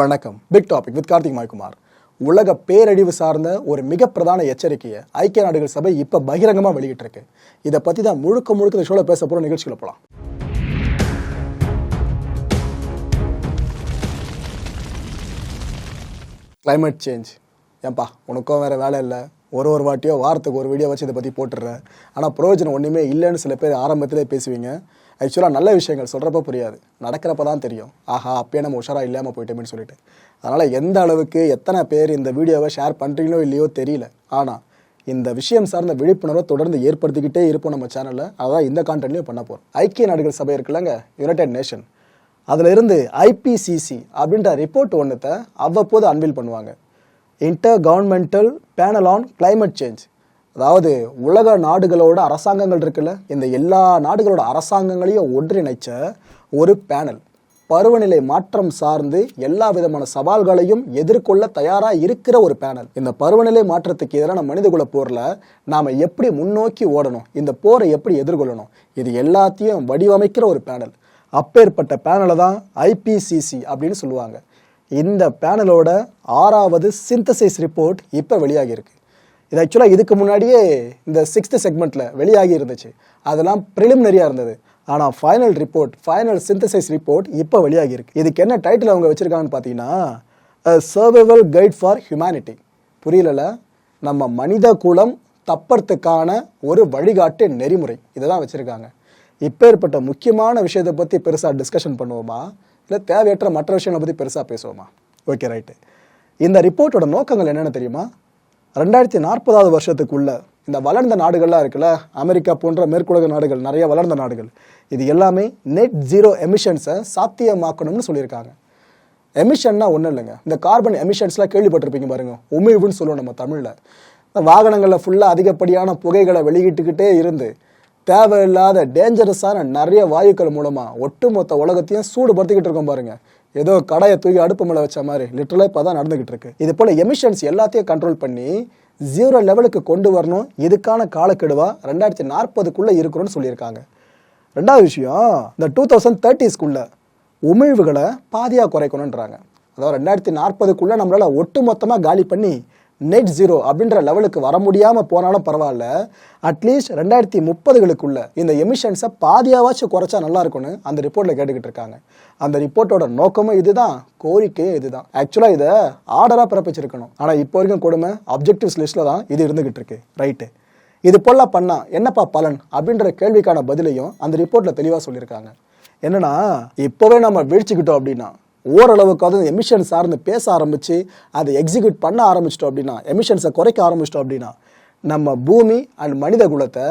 வணக்கம். Big topic with Karthik Maikumar. உலக பேரழிவு சார்ந்த ஒரு மிக பிரதான எச்சரிக்கையை ஐக்கிய நாடுகள் சபை இப்போ பகிரங்கமாக வெளியிட்டிருக்கு. இதை பற்றி தான் முழுக்க முழுக்க இந்த ஷோவில் பேச போகிற நிகழ்ச்சிகளை போகலாம் கிளைமேட் சேஞ்ச் ஏன்பா உனக்கும் வேறு வேலை இல்லை. ஒரு ஒரு வாட்டியோ வாரத்துக்கு ஒரு வீடியோ வச்சு இதை பற்றி போட்டுடுறேன். ஆனால் பிரயோஜனம் ஒன்றுமே இல்லைன்னு சில பேர் ஆரம்பத்திலே பேசுவீங்க. ஆக்சுவலாக நல்ல விஷயங்கள் சொல்கிறப்ப புரியாது. நடக்கிறப்ப தான் தெரியும். ஆஹா அப்பயே நம்ம உஷாராக இல்லாமல் போயிட்டோமேன்னு சொல்லிட்டு. அதனால் எந்த அளவுக்கு எத்தனை பேர் இந்த வீடியோவை ஷேர் பண்ணுறீங்களோ இல்லையோ தெரியல. ஆனால் இந்த விஷயம் சார்ந்த விழிப்புணர்வை தொடர்ந்து ஏற்படுத்திக்கிட்டே இருப்போம் நம்ம சேனலில் அதான் இந்த கான்டென்ட்லையும் பண்ண போகிறோம் ஐக்கிய நாடுகள் சபை இருக்குல்லங்க யுனைடெட் நேஷன் அதில் இருந்து ஐபிசிசி அப்படின்ற ரிப்போர்ட் ஒன்றுத்தை அவ்வப்போது அன்வீல் பண்ணுவாங்க. Intergovernmental panel on climate change அதாவது உலக நாடுகளோட அரசாங்கங்கள் இருக்குல்ல இந்த எல்லா நாடுகளோட அரசாங்கங்களையும் ஒன்றிணைச்ச ஒரு பேனல் பருவநிலை மாற்றம் சார்ந்து எல்லா விதமான சவால்களையும் எதிர்கொள்ள தயாராக இருக்கிற ஒரு பேனல் இந்த பருவநிலை மாற்றத்துக்கு எதிரான மனிதகுல போரில் நாம் எப்படி முன்னோக்கி ஓடணும்? இந்த போரை எப்படி எதிர்கொள்ளணும்? இது எல்லாத்தையும் வடிவமைக்கிற ஒரு பேனல் அப்பேற்பட்ட பேனலை தான் ஐபிசிசி அப்படின்னு சொல்லுவாங்க. இந்த பேனலோட ஆறாவது சிந்தசைஸ் ரிப்போர்ட் இப்போ வெளியாகியிருக்கு. இது ஆக்சுவலாக இதுக்கு முன்னாடியே இந்த சிக்ஸ்த் செக்மெண்ட்டில் வெளியாகி இருந்துச்சு அதெல்லாம் ப்ரிலிமினரியாக இருந்தது. ஆனால் final report final synthesis report இப்போ வெளியாகியிருக்கு. இதுக்கு என்ன டைட்டில் அவங்க வச்சுருக்காங்கன்னு பார்த்தீங்கன்னா சர்வைவல் கைட் ஃபார் ஹியூமனிட்டி புரியலல நம்ம மனித குலம் தப்பறத்துக்கான ஒரு வழிகாட்டு நெறிமுறை. இதை தான் வச்சுருக்காங்க இப்பேற்பட்ட முக்கியமான விஷயத்தை பற்றி பெருசாக டிஸ்கஷன் பண்ணுவோமா? இல்லை தேவையற்ற மற்ற விஷயங்களை பற்றி பெருசாக பேசுவோமா? ஓகே ரைட்டு இந்த ரிப்போர்ட்டோட நோக்கங்கள் என்னென்னு தெரியுமா? ரெண்டாயிரத்தி நாற்பதாவது வருஷத்துக்குள்ள இந்த வளர்ந்த நாடுகள்லாம் இருக்குல்ல அமெரிக்கா போன்ற மேற்குலக நாடுகள் நிறைய வளர்ந்த நாடுகள் இது எல்லாமே நெட் ஜீரோ எமிஷன்ஸை சாத்தியமாக்கணும்னு சொல்லியிருக்காங்க. எமிஷன்னா ஒன்றும் இல்லைங்க. இந்த கார்பன் எமிஷன்ஸ்லாம் கேள்விப்பட்டிருப்பீங்க பாருங்க. உமிழ்வுன்னு சொல்லுவோம் நம்ம தமிழில். இந்த வாகனங்களில் ஃபுல்லாக அதிகப்படியான புகைகளை வெளியிட்டுக்கிட்டே இருந்து தேவையில்லாத டேஞ்சரஸான நிறைய வாயுக்கள் மூலமாக ஒட்டுமொத்த உலகத்தையும் சூடுபடுத்திக்கிட்டு இருக்கோம் பாருங்க. ஏதோ கடையை தூக்கி அடுப்பு மேலே வச்ச மாதிரி லிட்டரலாக இப்போ தான் நடந்துகிட்டு இருக்கு. இது போல் எமிஷன்ஸ் எல்லாத்தையும் கண்ட்ரோல் பண்ணி ஜீரோ லெவலுக்கு கொண்டு வரணும். இதுக்கான காலக்கெடுவாக ரெண்டாயிரத்தி நாற்பதுக்குள்ளே இருக்கணும்னு சொல்லியிருக்காங்க. ரெண்டாவது விஷயம் இந்த டூ தௌசண்ட் தேர்ட்டிஸ்க்குள்ளே உமிழ்வுகளை பாதியாக குறைக்கணுன்றாங்க அதாவது ரெண்டாயிரத்தி நாற்பதுக்குள்ளே நம்மளால் ஒட்டு மொத்தமாக காலி பண்ணி நெட் ஜீரோ அப்படின்ற லெவலுக்கு வர முடியாமல் போனாலும் பரவாயில்ல. அட்லீஸ்ட் ரெண்டாயிரத்தி முப்பதுகளுக்குள்ள இந்த எமிஷன்ஸை பாதியாவாச்சும் குறைச்சா நல்லா இருக்கும்னு அந்த ரிப்போர்ட்டில் கேட்டுக்கிட்டு இருக்காங்க. அந்த ரிப்போர்ட்டோட நோக்கமும் இதுதான் கோரிக்கையும் இதுதான். ஆக்சுவலாக இதை ஆர்டராக பிறப்பிச்சிருக்கணும். ஆனால் இப்போ வரைக்கும் கொடுமை அப்ஜெக்டிவ்ஸ் லிஸ்ட்டில் தான் இது இருந்துகிட்டு இருக்கு. ரைட்டு இது போல பண்ணா என்னப்பா பலன் அப்படின்ற கேள்விக்கான பதிலையும் அந்த ரிப்போர்ட்டில் தெளிவாக சொல்லியிருக்காங்க. என்னன்னா இப்போவே நம்ம வீழ்ச்சிக்கிட்டோம் அப்படின்னா ஓரளவுக்காவது எமிஷன் சார்ந்து பேச ஆரம்பித்து அதை எக்ஸிக்யூட் பண்ண ஆரம்பிச்சிட்டோம் அப்படின்னா எமிஷன்ஸை குறைக்க ஆரம்பிச்சிட்டோம் அப்படின்னா நம்ம பூமி அண்ட் மனித குலத்தை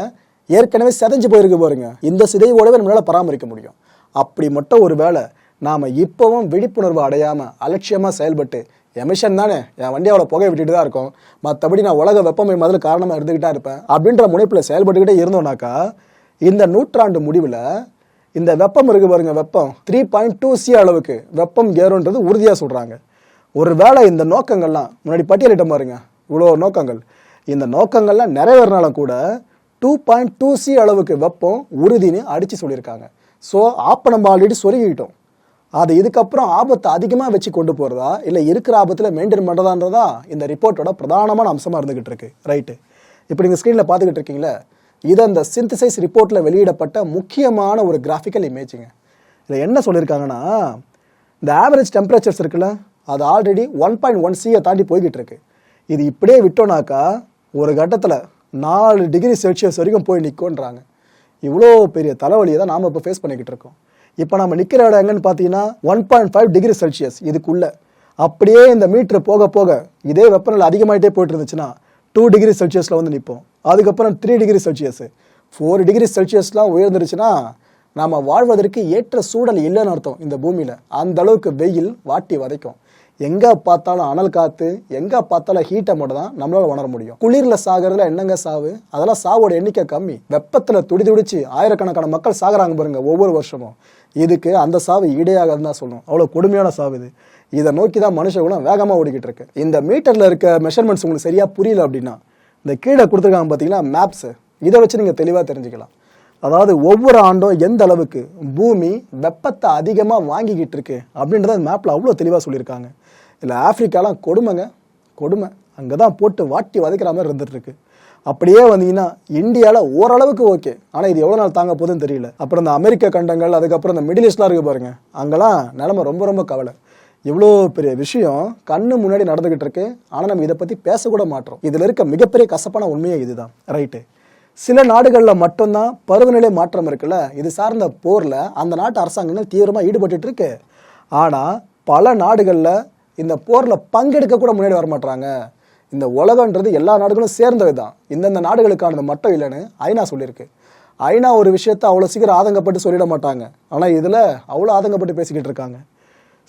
ஏற்கனவே செதஞ்சு போயிருக்கு பாருங்க. இந்த சிதைவோடவே நம்மளால் பராமரிக்க முடியும். அப்படி மட்டும் ஒரு வேளை நாம் இப்போவும் விழிப்புணர்வு அடையாமல் அலட்சியமாக செயல்பட்டு எமிஷன் தானே என் வண்டி அவ்வளோ புகை விட்டுட்டு தான் இருக்கும். மற்றபடி நான் உலக வெப்பமை முதல்ல காரணமாக இருந்துக்கிட்டா இருப்பேன். அப்படின்ற முனைப்பில் செயல்பட்டுக்கிட்டே இருந்தோம்னாக்கா இந்த நூற்றாண்டு முடிவில் இந்த வெப்பம் இருக்கு பாருங்க வெப்பம். த்ரீ பாயிண்ட் டூ சி அளவுக்கு வெப்பம் ஏறும்ன்றது உறுதியாக சொல்கிறாங்க ஒருவேளை இந்த நோக்கங்கள்லாம் முன்னாடி பட்டியலிட்ட பாருங்க இவ்வளோ நோக்கங்கள். இந்த நோக்கங்கள்லாம் நிறைவேறினாலும் கூட டூ பாயிண்ட் டூ சி அளவுக்கு வெப்பம் உறுதின்னு அடித்து சொல்லியிருக்காங்க. ஸோ ஆப்ப நம்ம ஆல்ரெடி சொருகிக்கிட்டோம் அது இதுக்கப்புறம் ஆபத்தை அதிகமாக வச்சு கொண்டு போகிறதா இல்லை இருக்கிற ஆபத்தில் மெயின்டைன் பண்ணுறதான்றதா இந்த ரிப்போர்ட்டோட பிரதானமான அம்சமாக இருந்துகிட்டு இருக்கு. ரைட்டு இப்போ நீங்கள் ஸ்க்ரீனில் பார்த்துக்கிட்டு இருக்கீங்களே இது அந்த சிந்தசைஸ் ரிப்போர்ட்டில் வெளியிடப்பட்ட முக்கியமான ஒரு கிராஃபிக்கல் இமேஜுங்க இதில் என்ன சொல்லியிருக்காங்கன்னா இந்த ஆவரேஜ் டெம்பரேச்சர்ஸ் இருக்குல்ல அது ஆல்ரெடி ஒன் பாயிண்ட் ஒன் சியை தாண்டி போய்கிட்டு இருக்கு. இது இப்படியே விட்டோனாக்கா ஒரு கட்டத்தில் நாலு டிகிரி செல்சியஸ் வரைக்கும் போய் நிற்கோன்றாங்க இவ்வளோ பெரிய தலைவலியை தான் நாம் இப்போ ஃபேஸ் பண்ணிக்கிட்டு இருக்கோம். இப்போ நம்ம நிற்கிற இடம் எங்கன்னு பார்த்தீங்கன்னா one point five degree Celsius இதுக்குள்ளே. அப்படியே இந்த மீட்ரு போக போக இதே வெப்பநிலை அதிகமாகிட்டே போயிட்டு இருந்துச்சுன்னா டூ டிகிரி செல்சியஸில் வந்து நிற்போம் அதுக்கப்புறம் three degree Celsius four degree செல்சியஸ்லாம் உயர்ந்துருச்சுன்னா நாம் வாழ்வதற்கு ஏற்ற சூழல் இல்லைன்னு அர்த்தம் இந்த பூமியில். அந்த அளவுக்கு வெயில் வாட்டி வதைக்கும். எங்கே பார்த்தாலும் அனல் காற்று எங்கே பார்த்தாலும் ஹீட்டை மட்டும் தான் நம்மளால் உணர முடியும். குளிரில் சாகிறதுல என்னங்க சாவு? அதெல்லாம் சாவோட எண்ணிக்கை கம்மி. வெப்பத்தில் துடி துடிச்சு ஆயிரக்கணக்கான மக்கள் சாகிறாங்க பாருங்க ஒவ்வொரு வருஷமும். இதுக்கு அந்த சாவு ஈடையாகாதுன்னு தான் சொல்லணும். அவ்வளோ கொடுமையான சாவு இது. இதை நோக்கி தான் மனுஷ குணம் வேகமாக ஓடிக்கிட்டு இருக்கு. இந்த மீட்டரில் இருக்க மெஷர்மெண்ட்ஸ் உங்களுக்கு சரியாக புரியல அப்படின்னா இந்த கீழே கொடுத்துருக்காங்க பார்த்தீங்கன்னா மேப்ஸு இதை வச்சு நீங்கள் தெளிவாக தெரிஞ்சுக்கலாம். அதாவது ஒவ்வொரு ஆண்டும் எந்த அளவுக்கு பூமி வெப்பத்தை அதிகமாக வாங்கிக்கிட்டு இருக்கு அப்படின்றத அந்த மேப்பில் அவ்வளோ தெளிவாக சொல்லியிருக்காங்க. இல்லை ஆஃப்ரிக்காலாம் கொடுமைங்க. கொடுமை. அங்கே தான் போட்டு வாட்டி வதைக்கிற மாதிரி இருந்துகிட்ருக்கு அப்படியே வந்தீங்கன்னா இந்தியாவில் ஓரளவுக்கு ஓகே ஆனால் இது எவ்வளோ நாள் தாங்க போகுதுன்னு தெரியல. அப்புறம் இந்த அமெரிக்க கண்டங்கள் அதுக்கப்புறம் இந்த மிடில் ஈஸ்ட்லாம் இருக்குது பாருங்கள் அங்கெல்லாம் நிலமை ரொம்ப ரொம்ப கவலை. இவ்வளோ பெரிய விஷயம் கண்ணு முன்னாடி நடந்துகிட்டு இருக்கு ஆனால் நம்ம இதை பற்றி பேசக்கூட மாட்டோம். இதில் இருக்க மிகப்பெரிய கசப்பான உண்மையே இதுதான். ரைட்டு சில நாடுகளில் மட்டும்தான் பருவநிலை மாற்றம் இருக்குல்ல? இது சார்ந்த போரில் அந்த நாட்டு அரசாங்கங்கள் தீவிரமாக ஈடுபட்டு இருக்கு. ஆனால் பல நாடுகளில் இந்த போரில் பங்கெடுக்க கூட முன்னாடி வர மாட்றாங்க இந்த உலகன்றது எல்லா நாடுகளும் சேர்ந்தது தான் இந்தந்த நாடுகளுக்கானது மட்டும் இல்லைன்னு ஐநா சொல்லியிருக்கு. ஐநா ஒரு விஷயத்தை அவ்வளோ சீக்கிரம் ஆதங்கப்பட்டு சொல்லிட மாட்டாங்க. ஆனால் இதில் அவ்வளோ ஆதங்கப்பட்டு பேசிக்கிட்டு இருக்காங்க.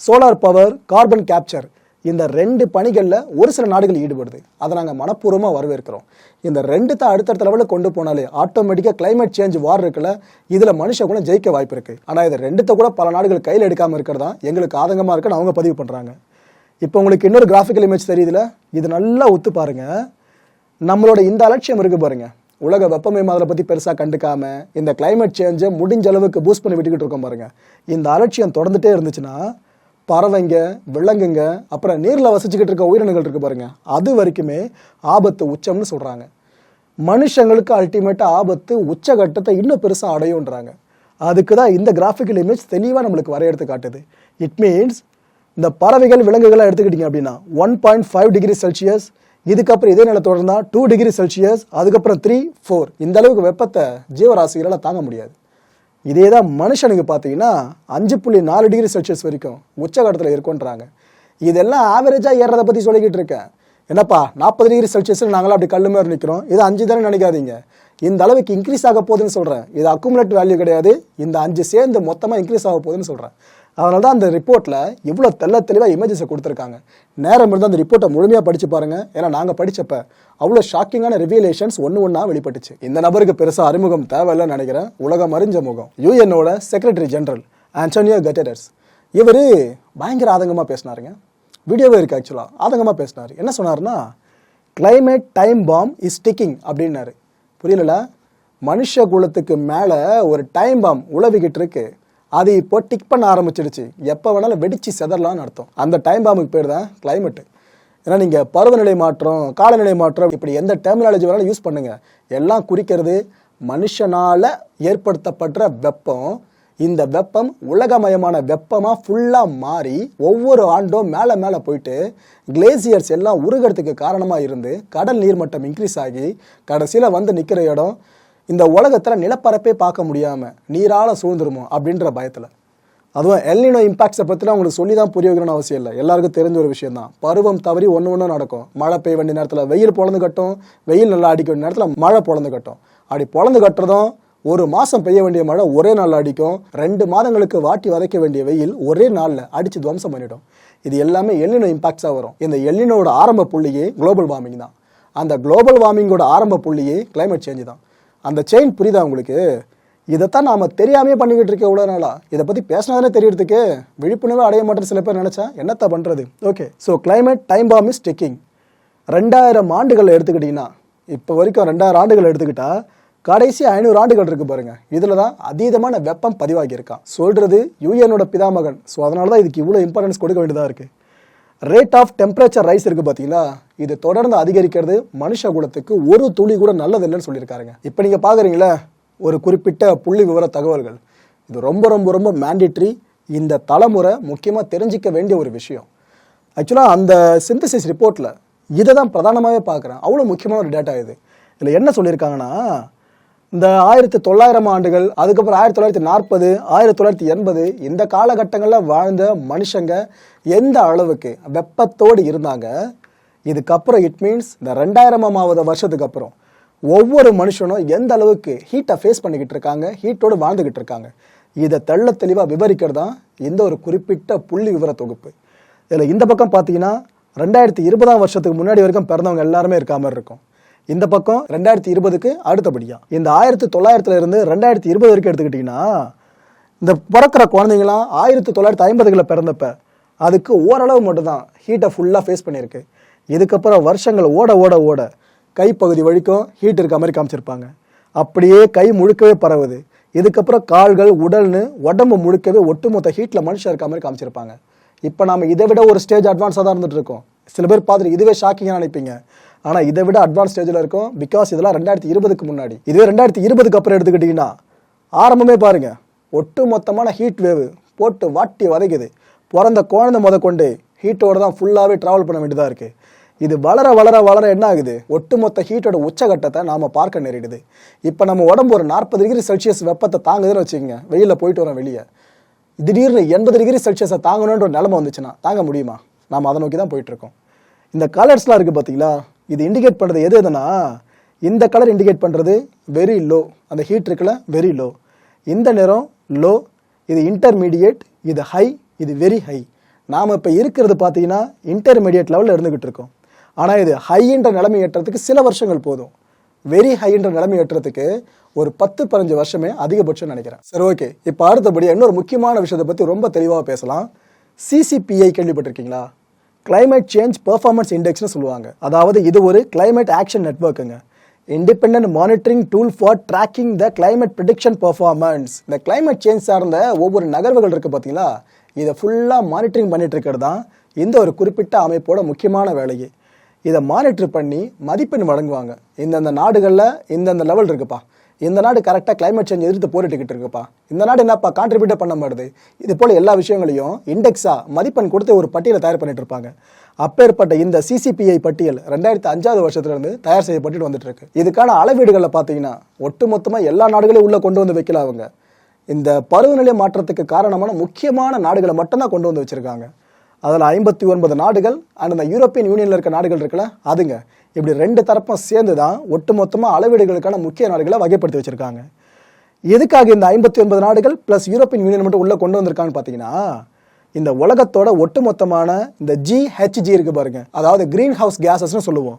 சோலார் பவர் கார்பன் கேப்சர் இந்த ரெண்டு பணிகளில் ஒரு சில நாடுகள் ஈடுபடுது. அதை நாங்கள் மனப்பூர்வமாக வரவேற்கிறோம். இந்த ரெண்டு தான் அடுத்தடுத்த லெவலில் கொண்டு போனாலே ஆட்டோமேட்டிக்காக கிளைமேட் சேஞ்ச் வார் இருக்குல்ல இதில் மனுஷன் கூட ஜெயிக்க வாய்ப்பு இருக்குது ஆனால் இதை ரெண்டுத்த கூட பல நாடுகள் கையில் எடுக்காமல் இருக்கிறதா எங்களுக்கு ஆதங்கமாக இருக்குன்னு அவங்க பதிவு பண்ணுறாங்க இப்போ உங்களுக்கு இன்னொரு கிராஃபிக்கல் இமேஜ் தெரியுதுல இது நல்லா ஒத்து பாருங்க. நம்மளோட இந்த அலட்சியம் இருக்கு பாருங்க. உலக வெப்பமயமாதலை பற்றி பெருசாக கண்டுக்காம இந்த கிளைமேட் சேஞ்சை முடிஞ்ச அளவுக்கு பூஸ்ட் பண்ணி விட்டுக்கிட்டு இருக்கோம் பாருங்க. இந்த அலட்சியம் தொடர்ந்துட்டே இருந்துச்சுன்னா பறவைங்க விலங்குங்க அப்புறம் நீரில் வசிச்சுக்கிட்டு இருக்க உயிரினங்கள் இருக்கு பாருங்க. அது வரைக்குமே ஆபத்து உச்சம்னு சொல்கிறாங்க மனுஷங்களுக்கு அல்டிமேட்டாக ஆபத்து உச்சகட்டத்தை இன்னும் பெருசாக அடையுன்றாங்க அதுக்கு தான் இந்த கிராஃபிக்கல் இமேஜ் தெளிவாக நம்மளுக்கு வரையறுத்து காட்டுது. இட் மீன்ஸ் இந்த பறவைகள் விலங்குகளாக எடுத்துக்கிட்டீங்க அப்படின்னா one point five degree Celsius இதுக்கப்புறம் இதே நிலை தொடர்ந்தால் டூ டிகிரி செல்சியஸ் அதுக்கப்புறம் த்ரீ ஃபோர் இந்த அளவுக்கு வெப்பத்தை ஜீவராசிகளால் தாங்க முடியாது. இதே தான் மனுஷனுக்கு பார்த்தீங்கன்னா அஞ்சு புள்ளி நாலு டிகிரி செல்சியஸ் வரைக்கும் உச்சகட்டத்தில் இருக்குன்றாங்க இதெல்லாம் ஆவரேஜாக ஏறதை பற்றி சொல்லிக்கிட்டு இருக்கேன் என்னப்பா நாற்பது டிகிரி செல்சியஸில் நாங்களாம் அப்படி கல்லு மாதிரி நிற்கிறோம் இது அஞ்சு தானே நினைக்காதீங்க. இந்த அளவுக்கு இன்க்ரீஸ் ஆக போகுதுன்னு சொல்கிறேன் இது அக்குமுலேட் வேல்யூ கிடையாது. இந்த அஞ்சு சேர்ந்து மொத்தமாக இன்க்ரீஸ் ஆக போகுதுன்னு சொல்கிறேன் அதனால தான் அந்த ரிப்போர்ட்டில் இவ்வளோ தெல்ல தெளிவாக இமேஜஸை கொடுத்துருக்காங்க. நேரம் இருந்தால் அந்த ரிப்போர்ட்டை முழுமையாக படித்து பாருங்கள் ஏன்னா நாங்கள் படித்தப்ப அவ்வளோ ஷாக்கிங்கான ரிவியலேஷன்ஸ் ஒன்று ஒன்றா வெளிப்பட்டுச்சு. இந்த நபருக்கு பெருசாக அறிமுகம் தேவையில்லைன்னு நினைக்கிறேன். உலகம் அறிஞ்ச முகம். யூஎன்னோட செக்ரட்டரி ஜெனரல் ஆண்டோனியோ கெட்டரஸ் இவர் பயங்கர ஆதங்கமாக பேசினாருங்க. வீடியோவே இருக்குது ஆக்சுவலாக ஆதங்கமாக பேசினார். என்ன சொன்னார்னா climate time bomb is ticking அப்படின்னாரு. புரியல மனுஷ குலத்துக்கு மேலே ஒரு டைம் பாம் உழவிக்கிட்டு இருக்குது அது இப்போ டிக் பண்ண ஆரம்பிச்சிடுச்சு. எப்போ வேணாலும் வெடிச்சு செதறலாம்னு அர்த்தம். அந்த டைம் பாம்புக்கு பேர் தான் கிளைமேட்டு ஏன்னா நீங்கள் பருவநிலை மாற்றம் காலநிலை மாற்றம் இப்படி எந்த டெர்மினாலஜி வேணாலும் யூஸ் பண்ணுங்கள் எல்லாம் குறிக்கிறது மனுஷனால் ஏற்படுத்தப்படுற வெப்பம். இந்த வெப்பம் உலகமயமான வெப்பமாக ஃபுல்லாக மாறி ஒவ்வொரு ஆண்டும் மேலே மேலே போயிட்டு கிளேசியர்ஸ் எல்லாம் உருகிறதுக்கு காரணமாக இருந்து கடல் நீர்மட்டம் இன்க்ரீஸ் ஆகி கடைசியில் வந்து நிற்கிற இடம் இந்த உலகத்தில் நிலப்பரப்பே பார்க்க முடியாமல் நீரால் சூழ்ந்துருமோ அப்படின்ற பயத்தில். அதுவும் எல்லினோ இம்பாக்ட்ஸை பற்றி உங்களுக்கு சொல்லி தான் புரிய வைக்கணும்னு அவசியம் இல்லை. எல்லாருக்கும் தெரிஞ்ச ஒரு விஷயம் தான். பருவம் தவறி ஒன்று ஒன்று நடக்கும். மழை பெய்ய வேண்டிய நேரத்தில் வெயில் பொழந்து கட்டும். வெயில் நல்லா அடிக்க வேண்டிய நேரத்தில் மழை பொழந்து கட்டும். அப்படி பொழந்து கட்டுறதும் ஒரு மாதம் பெய்ய வேண்டிய மழை ஒரே நாளில் அடிக்கும். ரெண்டு மாதங்களுக்கு வாட்டி வதைக்க வேண்டிய வெயில் ஒரே நாளில் அடித்து துவம்சம் பண்ணிடும். இது எல்லாமே எல்லினோ இம்பாக்ட்ஸாக வரும். இந்த எல்லினோட ஆரம்ப புள்ளியே குளோபல் வார்மிங் தான். அந்த குளோபல் வார்மிங்கோட ஆரம்ப புள்ளியே கிளைமேட் சேஞ்ச் தான். அந்த செயின் புரியுதா உங்களுக்கு? இதைத்தான் நாம் தெரியாமே பண்ணிக்கிட்டு இருக்க இவ்வளோ நாளா. இதை பற்றி பேசினாதானே தெரியறதுக்கு? விழிப்புணர்வு அடைய மாட்டேன்னு சில பேர் நினச்சா என்னத்த பண்ணுறது okay so climate time bomb is ticking ரெண்டாயிரம் ஆண்டுகள் எடுத்துக்கிட்டிங்கன்னா இப்போ வரைக்கும் ரெண்டாயிரம் ஆண்டுகள் எடுத்துக்கிட்டால் கடைசி ஐநூறு ஆண்டுகள் இருக்குது பாருங்கள் இதில் தான் அதீதமான வெப்பம் பதிவாகியிருக்கான். சொல்கிறது யூஎனோட பிதாமகன். ஸோ அதனால தான் இதுக்கு இவ்வளோ இம்பார்ட்டன்ஸ் கொடுக்க வேண்டியதாக இருக்குது ரேட் ஆஃப் டெம்பரேச்சர் ரைஸ் இருக்கு பார்த்தீங்களா இது தொடர்ந்து அதிகரிக்கிறது மனுஷ குலத்துக்கு ஒரு துளி கூட நல்லது இல்லைன்னு சொல்லியிருக்காருங்க. இப்போ நீங்கள் பார்க்குறீங்களே ஒரு குறிப்பிட்ட புள்ளி விவர தகவல்கள். இது ரொம்ப ரொம்ப ரொம்ப மேண்டிட்ரி இந்த தலைமுறை முக்கியமாக தெரிஞ்சிக்க வேண்டிய ஒரு விஷயம். ஆக்சுவலாக அந்த சிந்தசிஸ் ரிப்போர்ட்டில் இதை தான் பிரதானமாகவே பார்க்குறேன் அவ்வளோ முக்கியமான ஒரு டேட்டா இது. இதில் என்ன சொல்லியிருக்காங்கன்னா இந்த ஆயிரத்தி தொள்ளாயிரம் ஆண்டுகள் அதுக்கப்புறம் ஆயிரத்தி தொள்ளாயிரத்தி நாற்பது ஆயிரத்தி தொள்ளாயிரத்தி எண்பது இந்த காலகட்டங்களில் வாழ்ந்த மனுஷங்க எந்த அளவுக்கு வெப்பத்தோடு இருந்தாங்க இதுக்கப்புறம் இட் மீன்ஸ் இந்த ரெண்டாயிரமாவது வருஷத்துக்கு அப்புறம் ஒவ்வொரு மனுஷனும் எந்த அளவுக்கு ஹீட்டை ஃபேஸ் பண்ணிக்கிட்டு இருக்காங்க ஹீட்டோடு வாழ்ந்துக்கிட்டு இருக்காங்க. இதை தெள்ள தெளிவாக விவரிக்கிறது தான் இந்த ஒரு குறிப்பிட்ட புள்ளி விவர தொகுப்பு. இதில் இந்த பக்கம் பார்த்தீங்கன்னா ரெண்டாயிரத்தி இருபதாம் வருஷத்துக்கு முன்னாடி வரைக்கும் பிறந்தவங்க எல்லாருமே இருக்க மாதிரி இருக்கும். இந்த பக்கம் ரெண்டாயிரத்தி இருபதுக்கு அடுத்தபடியா. இந்த ஆயிரத்தி தொள்ளாயிரத்துல இருந்து ரெண்டாயிரத்தி இருபது வரைக்கும் எடுத்துக்கிட்டிங்கன்னா இந்த பிறக்கிற குழந்தைங்களாம் ஆயிரத்தி தொள்ளாயிரத்தி ஐம்பதுகளில் பிறந்தப்ப அதுக்கு ஓரளவு மட்டும்தான் ஹீட்டை ஃபுல்லாக ஃபேஸ் பண்ணியிருக்கு. இதுக்கப்புறம் வருஷங்கள் ஓட ஓட ஓட கைப்பகுதி வழிக்கும் ஹீட் இருக்க மாதிரி காமிச்சிருப்பாங்க. அப்படியே கை முழுக்கவே பரவுது. இதுக்கப்புறம் கால்கள் உடல்னு உடம்பு முழுக்கவே ஒட்டுமொத்த ஹீட்டில் மனுஷன் இருக்க மாதிரி காமிச்சிருப்பாங்க. இப்போ நாம இதை விட ஒரு ஸ்டேஜ் அட்வான்ஸாக தான் இருந்துட்டு இருக்கோம். சில பேர் பார்த்துட்டு இதுவே ஷாக்கிங்காக நினைப்பீங்க. ஆனால் இதை விட அட்வான்ஸ் ஸ்டேஜில் இருக்கும் பிகாஸ் இதெல்லாம் ரெண்டாயிரத்தி இருபதுக்கு முன்னாடி. இதுவே ரெண்டாயிரத்தி இருபதுக்கு அப்புறம் எடுத்துக்கிட்டிங்கன்னா ஆரம்பமே பாருங்க. ஒட்டு மொத்தமான ஹீட் வேவ் போட்டு வாட்டி வதைக்குது. பிறந்த குழந்தை முத கொண்டு ஹீட்டோட தான் ஃபுல்லாகவே ட்ராவல் பண்ண வேண்டியதாக இருக்குது இது வளர வளர வளர என்ன ஆகுது? ஒட்டுமொத்த ஹீட்டோட உச்சகட்டத்தை நாம் பார்க்க நேரிடுது. இப்போ நம்ம உடம்பு ஒரு நாற்பது டிகிரி செல்சியஸ் வெப்பத்தை தாங்குதுன்னு வச்சுக்கோங்க. வெயிலில் போயிட்டு வரோம் வெளியே. திடீர்னு எண்பது டிகிரி செல்சியஸை தாங்கணுன்ற ஒரு வந்துச்சுன்னா தாங்க முடியுமா? நாம் அதை நோக்கி தான் போயிட்டுருக்கோம் இந்த கலர்ஸ்லாம் இருக்குது பார்த்தீங்களா இது இண்டிகேட் பண்ணுறது எது எதுனா இந்த கலர் இண்டிகேட் பண்ணுறது வெரி லோ அந்த ஹீட் இருக்குல்ல வெரி லோ இந்த நிறம் லோ இது இன்டர்மீடியேட் இது ஹை இது வெரி ஹை நாம் இப்போ இருக்கிறது பார்த்தீங்கன்னா இன்டர்மீடியட் லெவலில் இருந்துக்கிட்டு இருக்கோம். ஆனால் இது ஹைன்ற நிலைமை ஏற்றத்துக்கு சில வருஷங்கள் போதும். வெரி ஹைன்ற நிலைமை ஏற்றுறதுக்கு ஒரு பத்து பதினஞ்சு வருஷமே அதிகபட்சம் நினைக்கிறேன். சரி ஓகே இப்போ அடுத்தபடி இன்னொரு முக்கியமான விஷயத்தை பற்றி ரொம்ப தெளிவாக பேசலாம். சிசிபிஐ கேள்விப்பட்டிருக்கீங்களா? கிளைமேட் சேஞ்ச் பெர்ஃபார்மன்ஸ் இண்டெக்ஸ்னு சொல்லுவாங்க. அதாவது இது ஒரு climate action நெட்வொர்க்குங்க independent monitoring tool for tracking the climate prediction performance இந்த கிளைமேட் சேஞ்ச் சார்ந்த ஒவ்வொரு நகர்வுகள் இருக்குது பார்த்தீங்களா இதை ஃபுல்லாக மானிட்டரிங் பண்ணிட்டு இருக்கிறது தான் இந்த ஒரு குறிப்பிட்ட அமைப்போட முக்கியமான வேலையே. இதை மானிட்டர் பண்ணி மதிப்பெண் வழங்குவாங்க. இந்தந்த நாடுகளில் இந்தந்த லெவல் இருக்குப்பா. இந்த நாடு கரெக்டாக கிளைமேட் சேஞ்ச் எதிர்த்து போரிட்டுக்கிட்டு இருக்குப்பா. இந்த நாடு என்னப்பா கான்ட்ரிபியூட் பண்ண மாட்டுது? இது போல் எல்லா விஷயங்களையும் இண்டெக்ஸாக மதிப்பெண் கொடுத்து ஒரு பட்டியலை தயார் பண்ணிட்டு இருப்பாங்க. அப்பேற்பட்ட இந்த சிசிபிஐ பட்டியல் ரெண்டாயிரத்தி அஞ்சாவது வருஷத்துலேருந்து தயார் செய்யப்பட்டு வந்துட்டு இருக்கு இதுக்கான அளவீடுகளில் பார்த்தீங்கன்னா ஒட்டுமொத்தமாக எல்லா நாடுகளையும் உள்ளே கொண்டு வந்து வைக்கல அவங்க. இந்த பருவநிலை மாற்றத்துக்கு காரணமான முக்கியமான நாடுகளை மட்டும்தான் கொண்டு வந்து வச்சுருக்காங்க. அதில் ஐம்பத்தி ஒன்பது நாடுகள் அண்ட் இந்த யூரோப்பியன் யூனியனில் இருக்க நாடுகள் இருக்குல்ல அதுங்க. இப்படி ரெண்டு தரப்பும் சேர்ந்து தான் ஒட்டுமொத்தமாக அளவீடுகளுக்கான முக்கிய நாடுகளை வகைப்படுத்தி வச்சுருக்காங்க. எதுக்காக இந்த ஐம்பத்தி ஒன்பது நாடுகள் ப்ளஸ் யூரோப்பியன் யூனியன் மட்டும் உள்ளே கொண்டு வந்திருக்காங்கன்னு பார்த்தீங்கன்னா இந்த உலகத்தோட ஒட்டுமொத்தமான இந்த ஜிஹெச்ஜி இருக்கு பாருங்க. அதாவது கிரீன் ஹவுஸ் கேஸஸ்னு சொல்லுவோம்.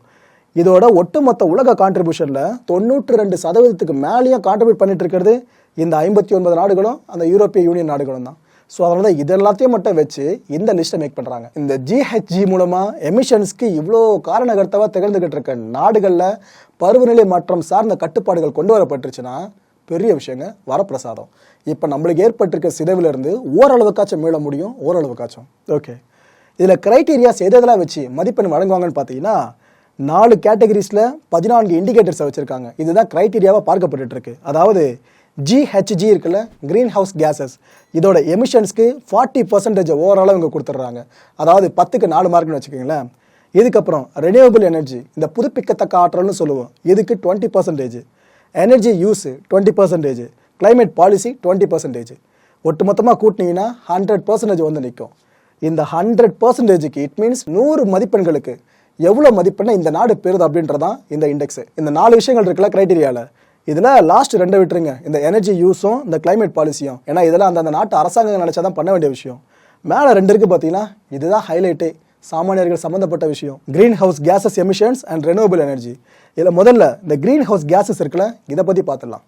இதோட ஒட்டுமொத்த உலக கான்ட்ரிபியூஷனில் தொண்ணூற்றி ரெண்டு சதவீதத்துக்கு மேலேயும் கான்ட்ரிபியூட் பண்ணிட்டு இருக்கிறது இந்த ஐம்பத்தி ஒன்பது நாடுகளும் அந்த யூரோப்பிய யூனியன் நாடுகளும் தான். ஸோ அதனால தான் இது எல்லாத்தையும் மட்டும் வச்சு இந்த லிஸ்ட்டை மேக் பண்ணுறாங்க இந்த ஜிஹெச்ஜி மூலமாக எமிஷன்ஸ்க்கு இவ்வளோ காரணகர்த்தாவாக திகழ்ந்துகிட்டு இருக்க நாடுகளில் பருவநிலை மாற்றம் சார்ந்த கட்டுப்பாடுகள் கொண்டு வரப்பட்டுருச்சுன்னா பெரிய விஷயங்க வரப்பிரசாதம். இப்போ நம்மளுக்கு ஏற்பட்டிருக்க சிதைவிலிருந்து ஓரளவுக்காச்சும் மீள முடியும் ஓரளவுக்காச்சும். ஓகே இதில் கிரைட்டீரியாஸ் எது எதெல்லாம் வச்சு மதிப்பெண் வழங்குவாங்கன்னு பார்த்தீங்கன்னா நாலு கேட்டகரிஸில் பதினான்கு இண்டிகேட்டர்ஸை வச்சுருக்காங்க. இதுதான் கிரைட்டீரியாவாக பார்க்கப்பட்டுட்டு இருக்கு. அதாவது ஜிஹெச்ஜி இருக்குல்ல க்ரீன் ஹவுஸ் கேஸஸ் இதோட எமிஷன்ஸ்க்கு ஃபார்ட்டி பர்சன்டேஜ் ஓவராலாக இவங்க கொடுத்துட்றாங்க. அதாவது பத்துக்கு நாலு மார்க்னு வச்சுக்கோங்களேன். இதுக்கப்புறம் ரெனியூவபிள் எனர்ஜி இந்த புதுப்பிக்கத்தக்க ஆற்றல்னு சொல்லுவோம். இதுக்கு twenty percentage energy use twenty percentage climate policy twenty percentage ஒட்டு மொத்தமாக கூட்டினீங்கன்னா ஹண்ட்ரட் பர்சன்டேஜ் வந்து நிற்கும் இந்த ஹண்ட்ரட் பர்சன்டேஜுக்கு இட் மீன்ஸ் நூறு மதிப்பெண்களுக்கு. எவ்வளோ மதிப்பெண்ணை இந்த நாடு பெறுது அப்படின்றதான் இந்த இண்டெக்ஸ் இந்த நாலு விஷயங்கள் இருக்குல்ல க்ரைட்டீரியாவில் இதில் லாஸ்ட் ரெண்டை விட்டுருங்க. இந்த எனர்ஜி யூஸும் இந்த கிளைமேட் பாலிசியும் ஏன்னா இதெல்லாம் அந்தந்த நாட்டு அரசாங்கம் நினச்சா தான் பண்ண வேண்டிய விஷயம். மேலே ரெண்டு இருக்குது பார்த்தீங்கன்னா இதுதான் ஹைலைட்டே சாமானியர்கள் சம்மந்தப்பட்ட விஷயம். Greenhouse gases emissions and renewable energy இதில் முதல்ல இந்த கிரீன் ஹவுஸ் கேசஸ் இருக்குல்ல இதை பற்றி பார்த்துடலாம்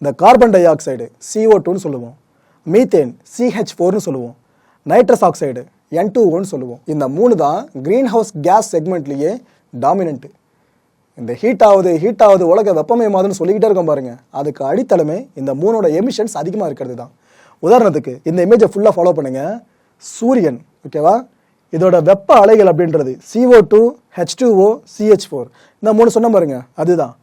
இந்த கார்பன் டை ஆக்சைடு சிஓ டூன்னு சொல்லுவோம். மீத்தேன் சிஹெச் ஃபோர்னு சொல்லுவோம். நைட்ரஸ் ஆக்சைடு என் டூ ஒன்னு சொல்லுவோம். இந்த மூணு தான் கிரீன் ஹவுஸ் கேஸ் செக்மெண்ட்லேயே டாமினன்ட்டு இந்த ஹீட் ஆகுது ஹீட் ஆகுது உலக வெப்பமயமாதுன்னு சொல்லிக்கிட்டே இருக்கோம் பாருங்க. அதுக்கு அடித்தளமே இந்த மூனோட எமிஷன்ஸ் அதிகமாக இருக்கிறது தான் உதாரணத்துக்கு இந்த இமேஜை ஃபுல்லாக ஃபாலோ பண்ணுங்க. சூரியன் ஓகேவா இதோட வெப்ப அலைகள் அப்படின்றது CO two H two O CH four இந்த மூணு சொன்ன பாருங்க அதுதான்.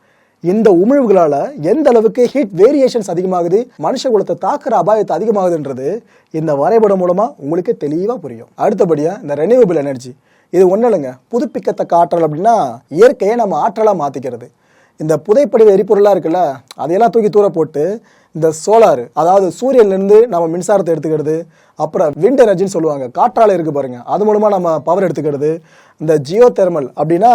இந்த உமிழ்வுகளால் எந்த அளவுக்கு ஹீட் வேரியேஷன்ஸ் அதிகமாகுது மனுஷ குலத்தை தாக்குற அபாயத்தை அதிகமாகுதுன்றது இந்த வரைபடம் மூலமாக உங்களுக்கு தெளிவாக புரியும். அடுத்தபடியாக இந்த ரெனியூவபிள் எனர்ஜி இது ஒன்றும் இல்லைங்க புதுப்பிக்கத்தக்க ஆற்றல் அப்படின்னா இயற்கையை நம்ம ஆற்றலாக மாற்றிக்கிறது இந்த புதைப்படிவ எரிபொருளாக இருக்குல்ல அதையெல்லாம் தூக்கி தூர போட்டு இந்த சோலார் அதாவது சூரியன்லேருந்து நம்ம மின்சாரத்தை எடுத்துக்கிறது அப்புறம் விண்ட் எனர்ஜின்னு சொல்லுவாங்க. காற்றாலை இருக்குது பாருங்கள் அது மூலமாக நம்ம பவர் எடுத்துக்கிறது. இந்த ஜியோ தெர்மல் அப்படின்னா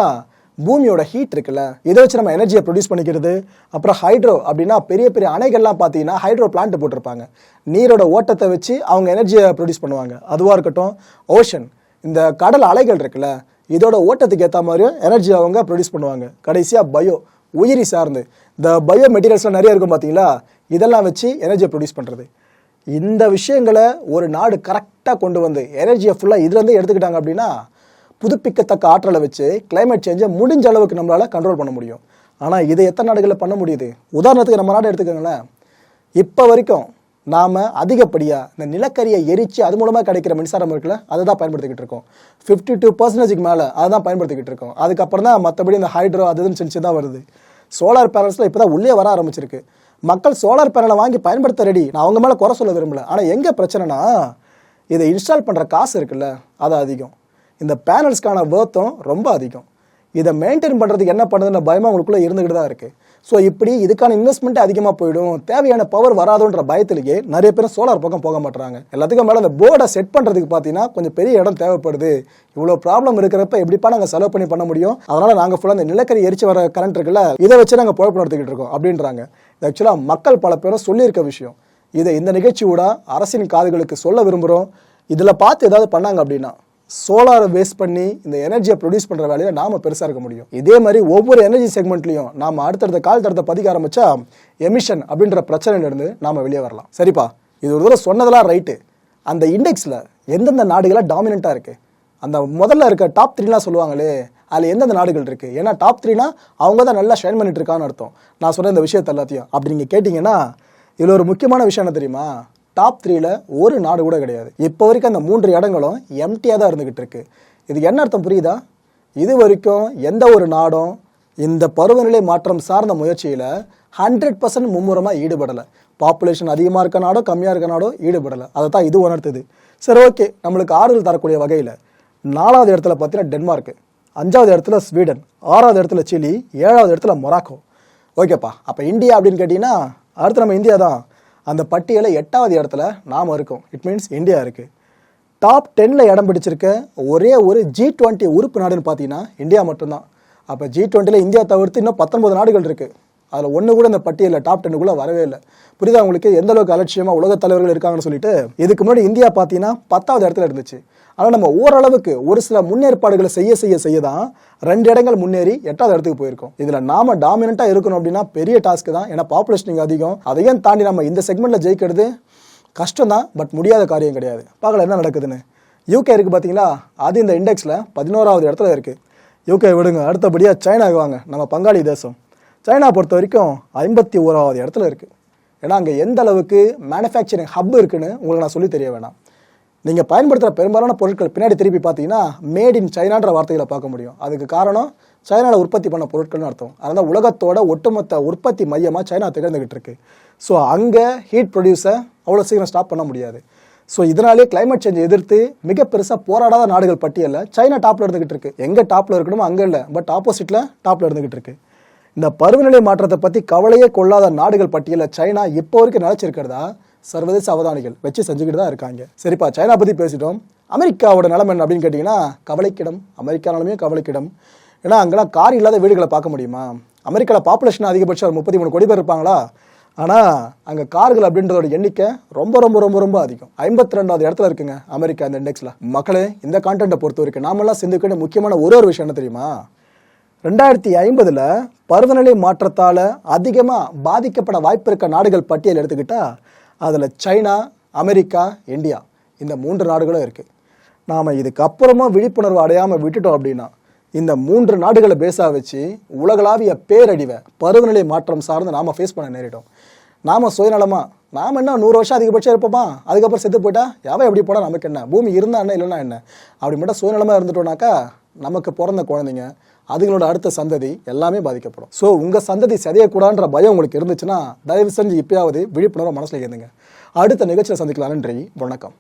பூமியோட ஹீட் இருக்குல்ல இதை வச்சு நம்ம எனர்ஜியை ப்ரொடியூஸ் பண்ணிக்கிறது. அப்புறம் ஹைட்ரோ அப்படின்னா பெரிய பெரிய அணைகள்லாம் பார்த்தீங்கன்னா ஹைட்ரோ பிளான்ட் போட்டிருப்பாங்க. நீரோட ஓட்டத்தை வச்சு அவங்க எனர்ஜியை ப்ரொடியூஸ் பண்ணுவாங்க. அதுவாக இருக்கட்டும் ஓஷன் இந்த கடல் அலைகள் இருக்குல்ல இதோட ஓட்டத்துக்கு ஏற்ற மாதிரியும் எனர்ஜி அவங்க ப்ரொடியூஸ் பண்ணுவாங்க. கடைசியாக பயோ உயிரி சார்ந்து. இந்த பயோ மெட்டீரியல்ஸ்லாம் நிறைய இருக்கும் பார்த்தீங்களா இதெல்லாம் வச்சு எனர்ஜியை ப்ரொடியூஸ் பண்ணுறது இந்த விஷயங்களை ஒரு நாடு கரெக்டாக கொண்டு வந்து எனர்ஜியை ஃபுல்லாக இதுலேருந்து எடுத்துக்கிட்டாங்க அப்படின்னா புதுப்பிக்கத்தக்க ஆற்றலை வச்சு கிளைமேட் சேஞ்சை முடிஞ்ச அளவுக்கு நம்மளால் கண்ட்ரோல் பண்ண முடியும். ஆனால் இதை எத்தனை நாடுகளில் பண்ண முடியுது? உதாரணத்துக்கு நம்ம நாடு எடுத்துக்கோங்களேன். இப்போ வரைக்கும் நாம் அதிகப்படியாக இந்த நிலக்கரியை எரித்து அது மூலமாக கிடைக்கிற மின்சாரம் இருக்குல்ல அதை தான் பயன்படுத்திக்கிட்டு இருக்கோம். ஃபிஃப்டி டூ பர்சன்டேஜுக்கு மேலே அதை தான் பயன்படுத்திக்கிட்டு இருக்கோம். அதுக்கப்புறம் தான் மற்றபடி இந்த ஹைட்ரோ அது இதுன்னு செஞ்சு தான் வருது. சோலார் பேனல்ஸில் இப்போ தான் உள்ளே வர ஆரம்பிச்சிருக்கு. மக்கள் சோலார் பேனலை வாங்கி பயன்படுத்த ரெடி நான் அவங்க மேலே குறை சொல்ல விரும்பல. ஆனால் எங்கே பிரச்சனைனா இதை இன்ஸ்டால் பண்ணுற காசு இருக்குல்ல அது அதிகம். இந்த பேனல்ஸ்க்கான வேர்த்தும் ரொம்ப அதிகம். இதை மெயின்டைன் பண்ணுறதுக்கு என்ன பண்ணுதுன்னு பயமாக உங்களுக்குள்ளே இருந்துக்கிட்டு தான் இருக்குது ஸோ இப்படி இதுக்கான இன்வெஸ்ட்மெண்ட் அதிகமாக போயிடும். தேவையான பவர் வராதுன்ற பயத்திலேயே நிறைய பேர் சோலார் பக்கம் போக மாட்டுறாங்க எல்லாத்துக்கும் மேலே அந்த போர்டை செட் பண்ணுறதுக்கு பார்த்தீங்கன்னா கொஞ்சம் பெரிய இடம் தேவைப்படுது. இவ்வளோ ப்ராப்ளம் இருக்கிறப்ப எப்படிப்பா நாங்கள் செலவு பண்ணி பண்ண முடியும்? அதனால் நாங்கள் ஃபுல்லாக இந்த நிலக்கரி எரிச்சு வர கரண்ட் இருக்குல்ல இதை வச்சு நாங்கள் பொழப்பு நடத்திக்கிட்டு இருக்கோம் அப்படின்றாங்க. இது ஆக்சுவலாக மக்கள் பல பேரும் சொல்லியிருக்க விஷயம். இதை இந்த நிகழ்ச்சியோட அரசின் காதுகளுக்கு சொல்ல விரும்புகிறோம் இதில் பார்த்து ஏதாவது பண்ணாங்க அப்படின்னா சோலாரை வேஸ்ட் பண்ணி இந்த எனர்ஜியை ப்ரொடியூஸ் பண்ணுற வேலையை நாம் பெருசாக இருக்க முடியும். இதே மாதிரி ஒவ்வொரு எனர்ஜி செக்மெண்ட்லையும் நாம் அடுத்தடுத்த கால் தடத்தை பதிக்க ஆரம்பித்தா எமிஷன் அப்படின்ற பிரச்சனையிலிருந்து நாம் வெளியே வரலாம். சரிப்பா? இது ஒரு தடவை சொன்னதெல்லாம் ரைட்டு அந்த இண்டெக்ஸில் எந்தெந்த நாடுகளாக டாமினண்ட்டாக இருக்குது அந்த முதல்ல இருக்க டாப் த்ரீலாம் சொல்லுவாங்களே அதில் எந்தெந்த நாடுகள் இருக்குது ஏன்னா டாப் த்ரீனா அவங்க தான் நல்லா ஷைன் பண்ணிட்டு இருக்கான்னு அர்த்தம். நான் சொன்ன இந்த விஷயத்தை எல்லாத்தையும். அப்படி நீங்கள் கேட்டிங்கன்னா இதில் ஒரு முக்கியமான விஷயம் என்ன தெரியுமா? டாப் த்ரீல ஒரு நாடு கூட கிடையாது. இப்போ வரைக்கும் அந்த மூன்று இடங்களும் எம்டியாக தான் இருந்துகிட்டு இருக்கு. இதுக்கு என்ன அர்த்தம் புரியுதா? இது வரைக்கும் எந்த ஒரு நாடும் இந்த பருவநிலை மாற்றம் சார்ந்த முயற்சியில் ஹண்ட்ரட் பர்சன்ட் மும்முரமாக ஈடுபடலை. பாப்புலேஷன் அதிகமாக இருக்க நாடோ கம்மியாக இருக்க நாடோ ஈடுபடலை. அதை தான் இது உணர்த்துது. சரி ஓகே நம்மளுக்கு ஆறுதல் தரக்கூடிய வகையில் நாலாவது இடத்துல பார்த்தீங்கன்னா டென்மார்க் அஞ்சாவது இடத்துல ஸ்வீடன் ஆறாவது இடத்துல சிலி ஏழாவது இடத்துல மொராக்கோ ஓகேப்பா அப்போ இந்தியா அப்படின்னு கேட்டிங்கன்னா அடுத்து நம்ம இந்தியா தான். அந்த பட்டியலை எட்டாவது இடத்துல நாம் இருக்கோம். இட் மீன்ஸ் இந்தியா இருக்குது டாப் டென்னில் இடம் பிடிச்சிருக்க ஒரே ஒரு ஜி டுவெண்ட்டி உறுப்பு நாடுன்னு பார்த்தீங்கன்னா இந்தியா மட்டும்தான். அப்போ ஜி டுவெண்ட்டியில் இந்தியா தவிர்த்து இன்னும் பத்தொன்பது நாடுகள் இருக்குது அதில் ஒன்று கூட இந்த பட்டியலில் டாப் டென்னுக்குள்ளே வரவே இல்லை. புரியுதா உங்களுக்கு? எந்த அளவுக்கு அலட்சியமாக உலக தலைவர்கள் இருக்காங்கன்னு சொல்லிட்டு இதுக்கு முன்னாடி இந்தியா பார்த்தீங்கன்னா பத்தாவது இடத்துல இருந்துச்சு. ஆனால் நம்ம ஓரளவுக்கு ஒரு சில முன்னேற்பாடுகளை செய்ய செய்ய செய்ய தான் ரெண்டு இடங்கள் முன்னேறி எட்டாவது இடத்துக்கு போயிருக்கோம். இதில் நாம டாமினண்ட்டாக இருக்கணும் அப்படின்னா பெரிய டாஸ்க் தான். ஏன்னா பாப்புலேஷன் இங்கே அதிகம். அதையும் தாண்டி நம்ம இந்த செக்மெண்ட்டில் ஜெயிக்கிறது கஷ்டம் தான் பட் முடியாத காரியம் கிடையாது. பார்க்கல என்ன நடக்குதுன்னு. யூகே இருக்குது பார்த்தீங்களா? அது இந்த இண்டெக்ஸில் பதினோராவது இடத்துல இருக்குது யூகே விடுங்க. அடுத்தபடியாக சைனாவுக்கு வாங்க. நம்ம பங்காளி தேசம். சைனா பொறுத்த வரைக்கும் ஐம்பத்தி ஓராவது இடத்துல இருக்குது ஏன்னா அங்கே எந்த அளவுக்கு மேனுஃபேக்சரிங் ஹப் இருக்குன்னு உங்களுக்கு நான் சொல்லி தெரிய வேணாம். நீங்கள் பயன்படுத்துகிற பெரும்பாலான பொருட்கள் பின்னாடி திருப்பி பார்த்தீங்கன்னா மேட் இன் சைனான்ற வார்த்தைகளை பார்க்க முடியும். அதுக்கு காரணம் சைனாவில் உற்பத்தி பண்ண பொருட்கள்னு அர்த்தம். அதனால் உலகத்தோட ஒட்டுமொத்த உற்பத்தி மையமாக சைனா திகழ்ந்துகிட்டு இருக்கு. ஸோ அங்கே ஹீட் ப்ரொடியூஸை அவ்வளோ சீக்கிரம் ஸ்டாப் பண்ண முடியாது. ஸோ இதனாலே கிளைமேட் சேஞ்சை எதிர்த்து மிக பெருசாக போராடாத நாடுகள் பட்டியலில் சைனா டாப்பில் இருந்துகிட்டு இருக்கு. எங்கே டாப்பில் இருக்கணுமோ அங்கே இல்லை பட் ஆப்போசிட்டில் டாப்பில் இருந்துகிட்டு இருக்குது இந்த பருவநிலை மாற்றத்தை பற்றி கவலையே கொள்ளாத நாடுகள் பட்டியலில் சைனா இப்போ வரைக்கும் நிலச்சிருக்கிறதா? சர்வதேச அவதானிகள் வச்சு செஞ்சுக்கிட்டு தான் இருக்காங்க. சரிப்பா சைனா பற்றி பேசிட்டோம். அமெரிக்காவோட நிலைமை என்ன அப்படின்னு கேட்டிங்கன்னா கவலைக்கிடம். அமெரிக்கா நிலைமையும் கவலைக்கிடம். ஏன்னா அங்கெல்லாம் கார் இல்லாத வீடுகளை பார்க்க முடியுமா? அமெரிக்காவில் பாப்புலேஷன் அதிகபட்சம் ஒரு முப்பத்தி மூணு கோடி பேர் இருப்பாங்களா? ஆனால் அங்கே கார்கள் அப்படின்றதோட எண்ணிக்கை ரொம்ப ரொம்ப ரொம்ப ரொம்ப அதிகம். ஐம்பத்தி ரெண்டாவது இடத்துல இருக்குங்க அமெரிக்கா இந்த இண்டெக்ஸில் மக்களே இந்த கான்டென்ட்டை பொறுத்த வரைக்கும் நாமெல்லாம் சிந்திக்கிற முக்கியமான ஒரு ஒரு விஷயம் என்ன தெரியுமா? ரெண்டாயிரத்தி ஐம்பதில் பருவநிலை மாற்றத்தால் அதிகமாக பாதிக்கப்பட வாய்ப்பு இருக்க நாடுகள் பட்டியல் எடுத்துக்கிட்டா அதில் சைனா அமெரிக்கா இந்தியா. இந்த மூன்று நாடுகளும் இருக்குது நாம் இதுக்கப்புறமா விழிப்புணர்வு அடையாமல் விட்டுட்டோம் அப்படின்னா இந்த மூன்று நாடுகளை பேஸாக வச்சு உலகளாவிய பேரழிவை பருவநிலை மாற்றம் சார்ந்து நாம் ஃபேஸ் பண்ண நேரிடும் நாம் சுயநலமாக நாம் என்ன நூறு வருஷம் அதிகபட்சம் இருப்போமா? அதுக்கப்புறம் செத்து போயிட்டா யாவை எப்படி போனால் நமக்கு என்ன? பூமி இருந்தா என்ன இல்லைன்னா என்ன? அப்படி மட்டும் சுயநலமாக இருந்துட்டோம்னாக்கா நமக்கு பிறந்த குழந்தைங்க அதுங்களோட அடுத்த சந்ததி எல்லாமே பாதிக்கப்படும். ஸோ உங்கள் சந்ததி சதையக்கூடாதுன்ற பயம் உங்களுக்கு இருந்துச்சுன்னா தயவு செஞ்சு இப்பயாவது விழிப்புணர்வு மனசில் இருந்துங்க. அடுத்த நிகழ்ச்சியில் சந்திக்கலாம். நன்றி. வணக்கம்.